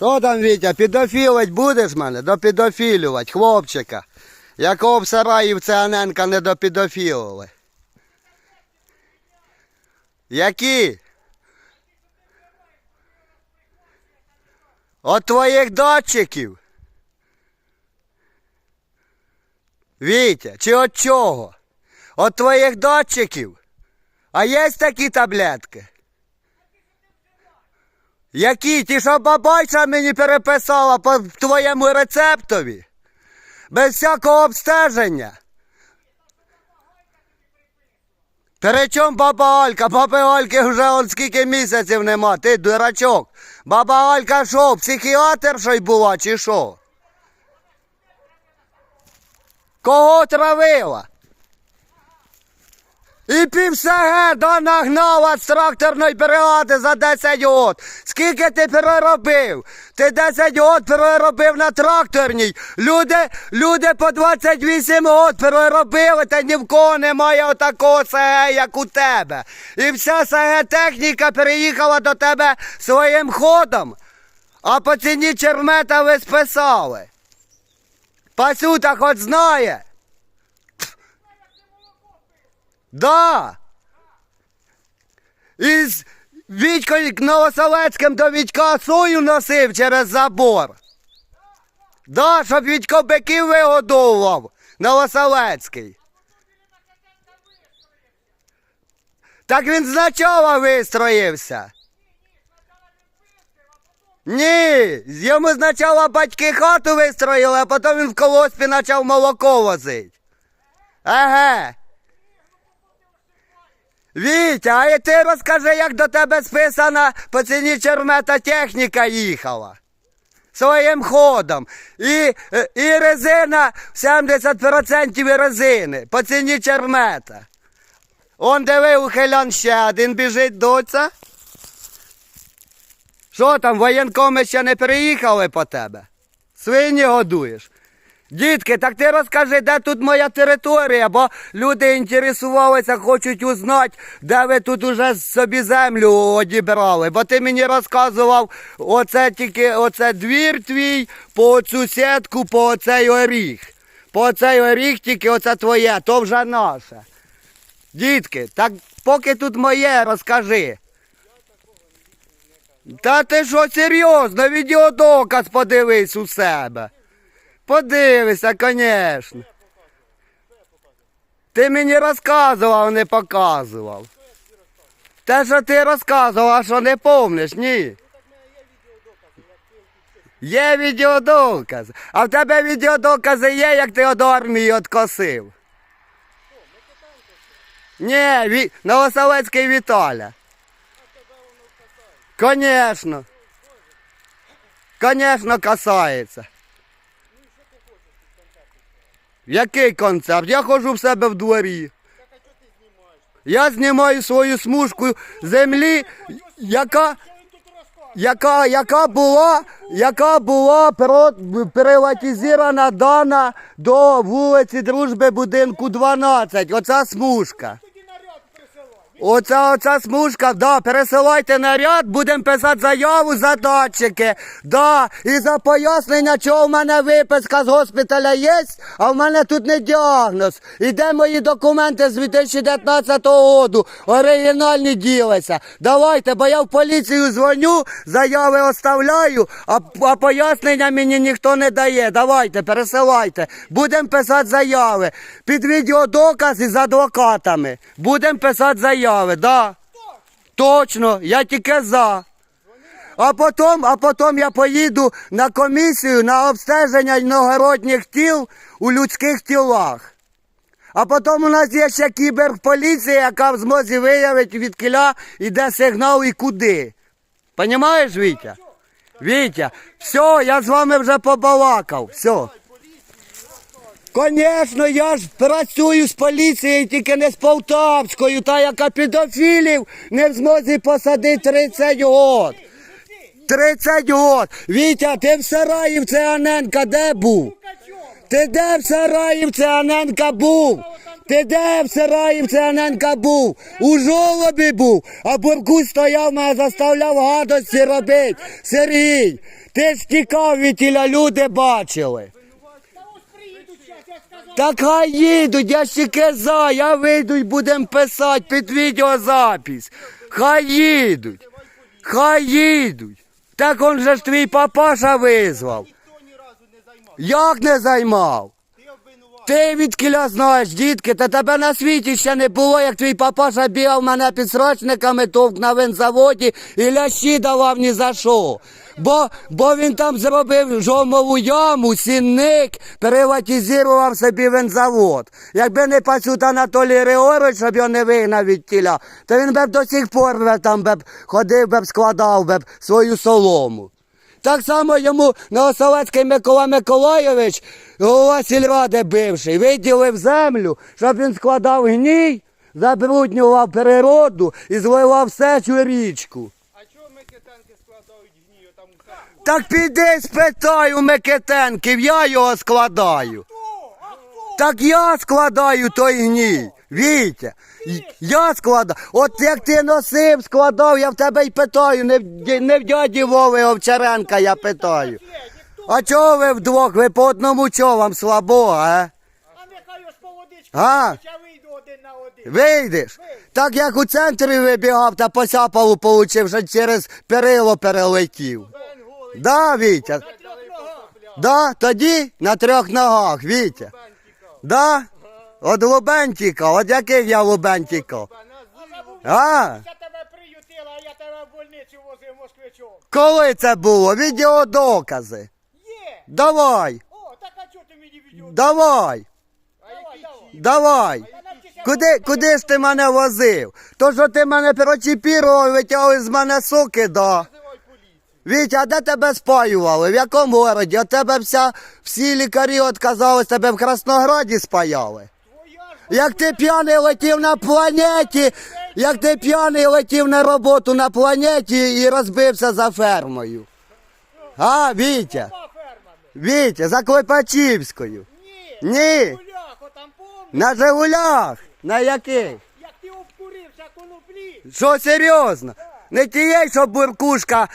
Що там, Вітя, підофілить будеш мене? Допідофілювати, хлопчика. Якого б сараїв це Аненка не допідофілили. Які? От твоїх датчиків. Вітя, чи от чого? От твоїх датчиків? А є такі таблетки? Які? Ті, що бабайша мені переписала по твоєму рецептові? Без всякого обстеження. Перечом баба Алька? Баби Альки вже он скільки місяців нема, ти дурачок. Баба Алька що, психіатр що й була, чи що? Кого травила? І півсаге да нагнала з тракторної бригади за 10 год. Скільки ти переробив? Ти 10 год переробив на тракторній. Люди, люди по 28 год переробили, та ні в кого немає отакого СГ, як у тебе. І вся СГ техніка переїхала до тебе своїм ходом. А по ціні чермета ви списали. Пасюта хоч знає. Да. Із Вітькою Новоселецьким до Вітька сою носив через забор. Да, щоб Вітько биків вигодовував. Новоселецький. Так він з начала вистроївся. Ні, йому спочатку батьки хату вистроїли, а потім він в колоспі почав молоко возити. Еге. Вітя, а і ти розкажи, як до тебе списана по ціні чермета техніка їхала. Своїм ходом. І, і резина 70% резини по ціні чермета. Он диви, ухилян ще один біжить доця. Що там, воєнкоми ще не приїхали по тебе? Свині годуєш. Дітки, так ти розкажи, де тут моя територія, бо люди інтересувалися, хочуть узнати, де ви тут уже собі землю одібрали. Бо ти мені розказував, оце тільки оце двір твій, по оцю сітку, по оцей оріг. По оцей оріг тільки оце твоє, то вже наше. Дітки, так поки тут моє, розкажи. Та ти що серйозно, відеодоказ подивись у себе. Подивися, звісно. Ти мені розказував, не показував. Те, що ти розказував, а що не помниш, ні. Є відеодокази. А в тебе відеодокази є, як ти од армії откосив. Ні, Ві... Новоселецький Віталя. Конечно. Конечно, касається. Який концерт? Я ходжу в себе в дворі. Я знімаю свою смужку землі, яка, яка, яка була, яка була приватизована дана до вулиці Дружби будинку 12. Оця смужка. Оця, оця смужка, да, пересилайте наряд, будемо писати заяву за датчики. Да, і за пояснення, чого в мене виписка з госпіталя є, а в мене тут не діагноз. І де мої документи з 2019 року, оригінальні ділися. Давайте, бо я в поліцію дзвоню, заяви оставляю, а, а пояснення мені ніхто не дає. Давайте, пересилайте. Будемо писати заяви. Під відеодоказ із адвокатами. Будемо писати заяви, да. Точно, я тільки за. А потім, а потім я поїду на комісію на обстеження іногородніх тіл у людських тілах. А потім у нас є ще кіберполіція, яка в змозі виявити від кіля іде сигнал і куди. Понімаєш, Вітя? Вітя, все, я з вами вже побалакав. Все. Конечно, я ж працюю з поліцією, тільки не з Полтавською, та яка підофілів не в змозі посадити 30 год. 30 год. Вітя, ти в Сараївці Аненка де був? Ти де в Сараївці Аненка був? Ти де в Сараї в Цеганенка був? У жолобі був, а Буркусь стояв, мене заставляв гадості робити. Сергій, ти ж тікав від тіля, люди бачили. Та ось приїдуть зараз, я сказав. Так хай їдуть, я ще за, я вийду і будемо писати під відеозапись. Хай їдуть. Хай їдуть. Так он же ж твій папаша визвав. Як не займав? Ти відкіля знаєш, дітки, та тебе на світі ще не було, як твій папаша бігав мене під срочниками товк на винзаводі і лящі давав ні за що. Бо, бо він там зробив жомову яму, сінник, приватизував собі винзавод. Якби не пасют Анатолій Григорович, щоб його не вигнав від тіля, то він би б до сих пор би там би ходив би складав би свою солому. Так само йому Новосовецький Микола Миколайович, голова сільради бивший, виділив землю, щоб він складав гній, забруднював природу і зливав сечу річку. Складають гнію там? Так піди спитай у Микитенків, я його складаю. Хто? А хто? Так я складаю той гній. Вітя, я складаю. От як ти носив, складав, я в тебе й питаю, не в, ді- не в дяді Вови Овчаренка я питаю. А чого ви вдвох? Ви по одному чого вам слабо, а? А нехай ось по водичку, А? я вийду один на один. Вийдеш? Так як у центрі вибігав та посяпалу получив, що через перило перелетів. Да, Вітя? На трьох ногах. Да, тоді на трьох ногах, Вітя. Да? От Лубентіка, от яких я Лубентіка? А я тебе приютила, а я тебе в больницю возив москвичом. Коли це було? Відеодокази. Є. Давай, О, так а чого ти мені відео? давай, Давай, давай. давай. Та навчися Куди, куди ж ти мене возив? То, що ти мене прочіпірував, витягли з мене соки, да. Називай поліцію. Вітя, а де тебе спаювали? В якому городі? От тебе вся, всі лікарі отказались, тебе в Краснограді спаяли. Як ти п'яний летів на планеті, як ти п'яний летів на роботу на планеті і розбився за фермою. А, Вітя. Вітя, за Клепачівською. Ні. Ні, на Жигулях. На яких? як ти обкурився коноплі. Що серйозно? Не тієї, що буркушка,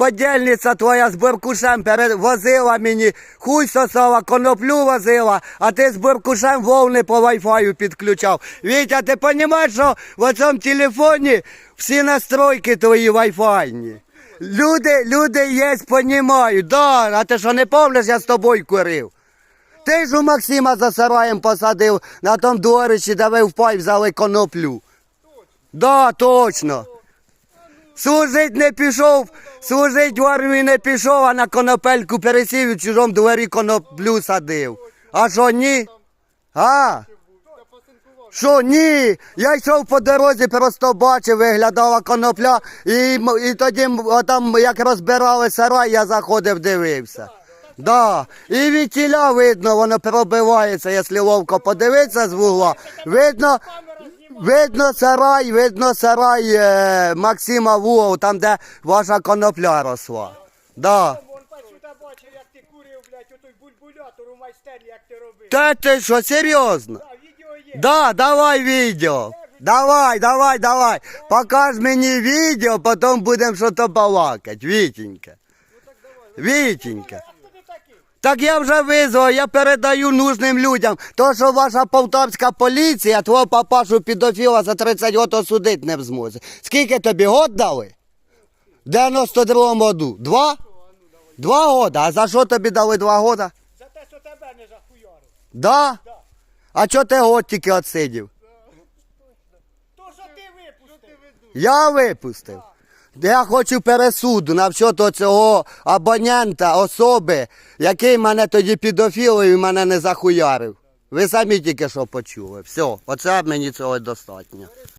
подільниця твоя з буркушем перевозила мені, хуй сосала, коноплю возила, а ти з буркушем вовни по вайфаю підключав. Вітя, ти розумієш, що в цьому телефоні всі настройки твої вайфайні? Люди, люди є, понімають, да, а ти що не помниш, я з тобою курив. Ти ж у Максима за сараєм посадив на тому дворищі, де ви впай взяли коноплю. Да, точно. Служить не пішов, служить в армії не пішов, а на конопельку пересів і в чужому дворі коноплю садив. А що ні? А? Що ні? Я йшов по дорозі, просто бачив, виглядала конопля, і, і тоді м- отам, як розбирали сарай, я заходив, дивився. Да. І від тіля видно, воно пробивається, якщо ловко подивитися з вугла. Видно. Видно сарай, видно сарай е, Максима Вугов, там, де ваша конопля росла. Да. Вон посюди бачив, як ти курив, блядь, отой бульбулятор у майстерні, як ти робив. Та ти що, серйозно? Так, відео є. Да, давай відео. Давай, давай, давай. Покаж мені відео, потім будемо щось балакати. Вітенька. Вітенька. А хто ти такий? Так я вже визвав, я передаю нужним людям. То, що ваша полтавська поліція твого папашу підофіла за 30 років осудити не зможе. Скільки тобі год дали? В 92-му году. Два? Два года. А за що тобі дали два года? За те, що тебе не захуярив. Да? А чого ти год тільки отсидів? То, що ти випустив. Я випустив. Я хочу пересуду на щодо цього абонента, особи, який мене тоді підофілив і мене не захуярив. Ви самі тільки що почули. Все, оце мені цього достатньо.